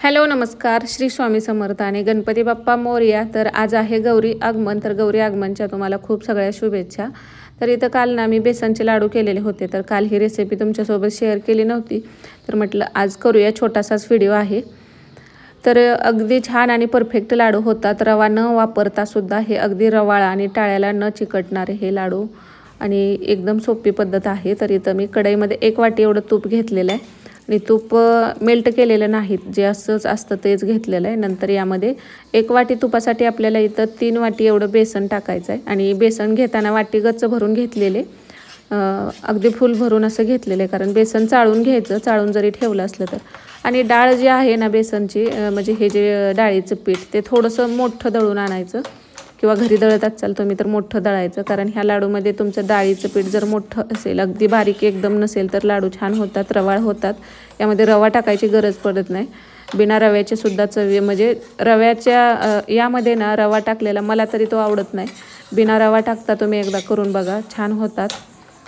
Hello नमस्कार. श्री स्वामी समर्थ आणि गणपती बाप्पा मोर्या. तर आज आहे गौरी आगमन. तर गौरी आगमनच्या तुम्हाला खूप सगळ्या शुभेच्छा. तर इथं काल ना मी बेसनचे लाडू केलेले होते. तर काल ही रेसिपी तुमच्यासोबत शेअर केली नव्हती. तर म्हटलं आज करूया छोटासाच व्हिडिओ आहे. तर अगदी छान आणि परफेक्ट लाडू होतात. रवा न वापरता सुद्धा हे अगदी रवाळा आणि टाळ्याला न चिकटणारे हे लाडू आणि एकदम सोपी पद्धत आहे. तर इथं मी कढईमध्ये एक वाटी एवढं तूप घेतलेलं आहे. आणि तूप मेल्ट केलेलं नाहीत. जे असंच असतं तेच घेतलेलं आहे. नंतर यामध्ये एक वाटी तुपासाठी आपल्याला इथं तीन वाटी एवढं बेसन टाकायचं आहे. आणि बेसन घेताना वाटी गच्च भरून घेतलेले. अगदी फुल भरून असं घेतलेलं. आहे कारण बेसन चाळून घ्यायचं. चाळून जरी ठेवलं असलं तर. आणि डाळ जी आहे ना बेसनची म्हणजे हे जे डाळीचं पीठ ते थोडंसं मोठं दळून आणायचं. किंवा घरी दळत असाल तुम्ही तर मोठं दळायचं. कारण ह्या लाडूमध्ये तुमचं डाळीचं पीठ जर मोठं असेल अगदी बारीक एकदम नसेल तर लाडू छान होतात रवाळ होतात. यामध्ये रवा टाकायची गरज पडत नाही. बिना रव्याचे सुद्धा चवी म्हणजे रव्याच्या यामध्ये ना रवा टाकलेला मला तरी तो आवडत नाही. बिना रवा टाकता तुम्ही एकदा करून बघा छान होतात.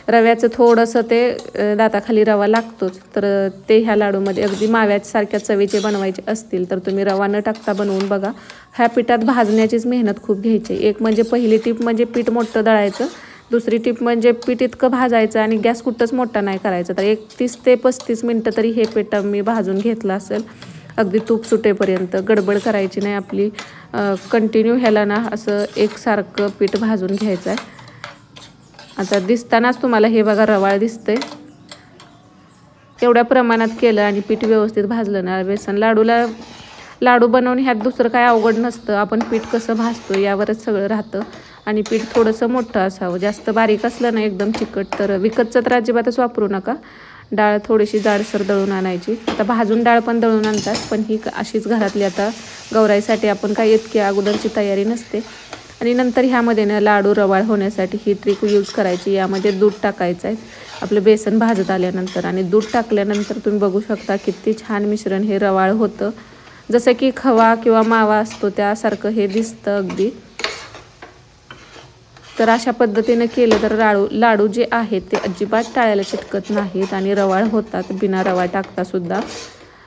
रव्याचं थोडंसं ते दाताखाली रवा लागतोच. तर ते ह्या लाडूमध्ये अगदी माव्यासारख्या चवीचे बनवायचे असतील तर तुम्ही रवा न टाकता बनवून बघा. ह्या पिठात भाजण्याचीच मेहनत खूप घ्यायची. एक म्हणजे पहिली टीप म्हणजे पीठ मोठं दळायचं. दुसरी टीप म्हणजे पीठ इतकं भाजायचं आणि गॅस कुठंच मोठा नाही करायचा. तर एक तीस ते पस्तीस मिनटं तरी हे पीठ मी भाजून घेतलं असेल. अगदी तूप सुटेपर्यंत. गडबड करायची नाही आपली. कंटिन्यू ह्याला ना असं एकसारखं पीठ भाजून घ्यायचं आहे. आता दिसतानाच तुम्हाला हे बघा रवाळ दिसतंय. एवढ्या प्रमाणात केलं आणि पीठ व्यवस्थित भाजलं ना बेसन लाडूला लाडू बनवून ह्यात दुसरं काय अवघड नसतं. आपण पीठ कसं भाजतो यावरच सगळं राहतं. आणि पीठ थोडंसं मोठं असावं. जास्त बारीक असलं ना एकदम चिकट तर विकतचं तर अजिबातच वापरू नका. डाळ थोडीशी जाडसर दळून आणायची. आता भाजून डाळ पण दळून आणतात पण ही अशीच घरातली आता गौराईसाठी आपण काही इतकी अगोदरची तयारी नसते. आणि नंतर ह्यामध्ये ना लाडू रवाळ होण्यासाठी ही ट्रिक यूज करायची. यामध्ये दूध टाकायचं आहे. आपलं बेसन भाजत आल्यानंतर आणि दूध टाकल्यानंतर तुम्ही बघू शकता किती छान मिश्रण हे रवाळ होतं. जसं की खवा किंवा मावा असतो त्यासारखं हे दिसतं अगदी. तर अशा पद्धतीनं केलं तर लाडू लाडू जे आहेत ते अजिबात टाळ्याला चिटकत नाहीत आणि रवाळ होतात. बिना रवा टाकतासुद्धा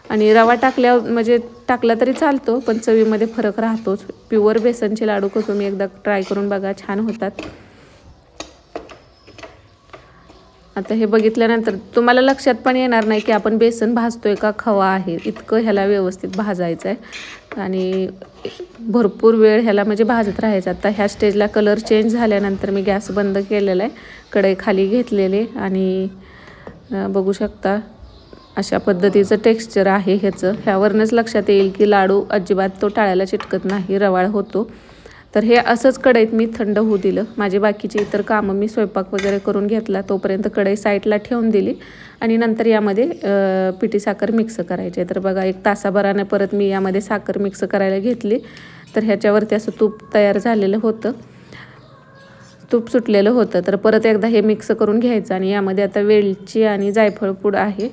आणि रवा टाकल्यावर म्हणजे टाकला तरी चालतो पण चवीमध्ये फरक राहतोच. प्युअर बेसनचे लाडू तुम्ही एकदा ट्राय करून बघा छान होतात. आता हे बघितल्यानंतर तुम्हाला लक्षात पण येणार नाही की आपण बेसन भाजतोय का खवा आहे. इतकं ह्याला व्यवस्थित भाजायचं आहे आणि भरपूर वेळ ह्याला म्हणजे भाजत राहायचं. आता ह्या स्टेजला कलर चेंज झाल्यानंतर मी गॅस बंद केलेला आहे कढई खाली घेतलेले आणि बघू शकता. अशा पद्धतीचं टेक्स्चर आहे ह्याचं. ह्यावरनंच लक्षात येईल की लाडू अजिबात तो टाळ्याला चिटकत नाही रवाळ होतो. तर हे असंच कढईत मी थंड होऊ दिलं. माझी बाकीची इतर कामं मी स्वयंपाक वगैरे करून घेतला तोपर्यंत कढई साईडला ठेवून दिली आणि नंतर यामध्ये पिठी साखर मिक्स करायची तर बघा एक तासाभराने परत मी यामध्ये साखर मिक्स करायला घेतली. तर ह्याच्यावरती असं तूप तयार झालेलं होतं. तूप सुटलेलं होतं. तर परत एकदा हे मिक्स करून घ्यायचं आणि यामध्ये आता वेलची आणि जायफळ पूड आहे.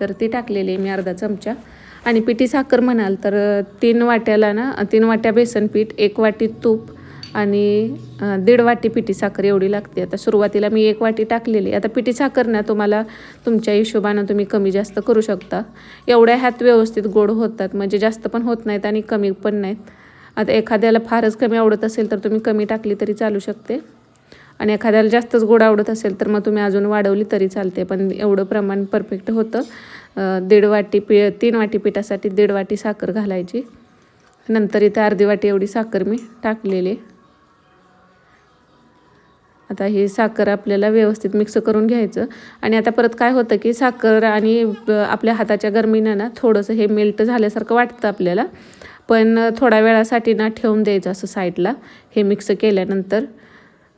तर ती टाकलेली आहे मी अर्धा चमचा. आणि पिठी साखर म्हणाल तर तीन वाट्याला ना तीन वाट्या बेसन पीठ एक वाटी तूप आणि दीड वाटी पिठी साखर एवढी लागते. आता सुरुवातीला मी एक वाटी टाकलेली आता पिठी साखर ना तुम्हाला तुमच्या हिशोबानं तुम्ही कमी जास्त करू शकता. एवढ्या ह्यात व्यवस्थित गोड होतात. म्हणजे जास्त पण होत नाहीत आणि कमी पण नाहीत. आता एखाद्याला फारच कमी आवडत असेल तर तुम्ही कमी टाकली तरी चालू शकते. आणि एखाद्याला जास्तच गोड आवडत असेल तर मग तुम्ही अजून वाढवली तरी चालते. पण एवढं प्रमाण परफेक्ट होतं. दीड वाटी पी तीन वाटी पिठासाठी दीड वाटी साखर घालायची. नंतर इथे अर्धी वाटी एवढी साखर मी टाकलेली. आता ही साखर आपल्याला व्यवस्थित मिक्स करून घ्यायचं. आणि आता परत काय होतं की साखर आणि आपल्या हाताच्या गरमीनं ना थोडंसं हे मेल्ट झाल्यासारखं वाटतं आपल्याला. पण थोड्या वेळासाठी ना ठेवून द्यायचं असं साईडला हे मिक्स केल्यानंतर.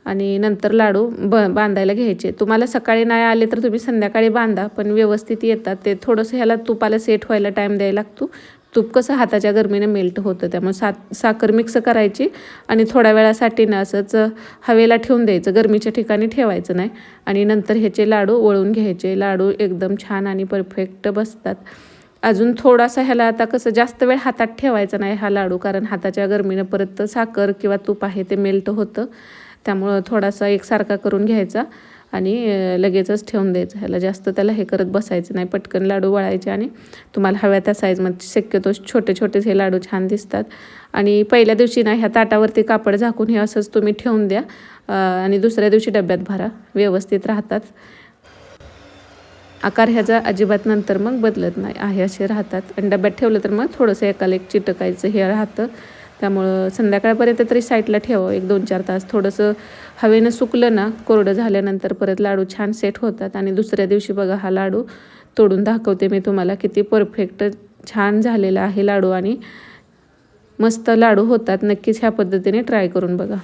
आणि नंतर लाडू ब बांधायला घ्यायचे. तुम्हाला सकाळी नाही आले तर तुम्ही संध्याकाळी बांधा पण व्यवस्थित येतात. ते थोडंसं ह्याला तुपाला सेट व्हायला टाईम द्यायला लागतो. तूप कसं हाताच्या गरमीने मेल्ट होतं त्यामुळे सा साखर मिक्स करायची आणि थोड्या वेळासाठी ना असंच हवेला ठेवून द्यायचं. गरमीच्या ठिकाणी ठेवायचं नाही. आणि नंतर ह्याचे लाडू वळून घ्यायचे. लाडू एकदम छान आणि परफेक्ट बसतात. अजून थोडासा ह्याला आता कसं जास्त वेळ हातात ठेवायचा नाही हा लाडू कारण हाताच्या गरमीनं परत साखर किंवा तूप आहे ते मेल्ट होतं. त्यामुळं थोडासा एकसारखा करून घ्यायचा आणि लगेचच ठेवून द्यायचं. ह्याला जास्त त्याला हे करत बसायचं नाही. पटकन लाडू वळायचे आणि तुम्हाला हव्या त्या साईजमध्ये शक्यतो छोटे छोटेच हे लाडू छान दिसतात. आणि पहिल्या दिवशी ना ह्या ताटावरती कापड झाकून हे असंच तुम्ही ठेवून द्या. आणि दुसऱ्या दिवशी डब्यात भरा. व्यवस्थित राहतात. आकार ह्याचा अजिबात नंतर मग बदलत नाही. आहे असे राहतात. आणि डब्यात ठेवलं तर मग थोडंसं एकाला एक चिटकायचं हे राहतं. त्यामुळं संध्याकाळपर्यंत तरी साईडला ठेवावं. एक दोन चार तास. थोडंसं हवेनं सुकलं ना कोरडं झाल्यानंतर परत लाडू छान सेट होतात. आणि दुसऱ्या दिवशी बघा हा लाडू तोडून दाखवते मी तुम्हाला किती परफेक्ट छान झालेला आहे लाडू. आणि मस्त लाडू होतात. नक्कीच ह्या पद्धतीने ट्राय करून बघा.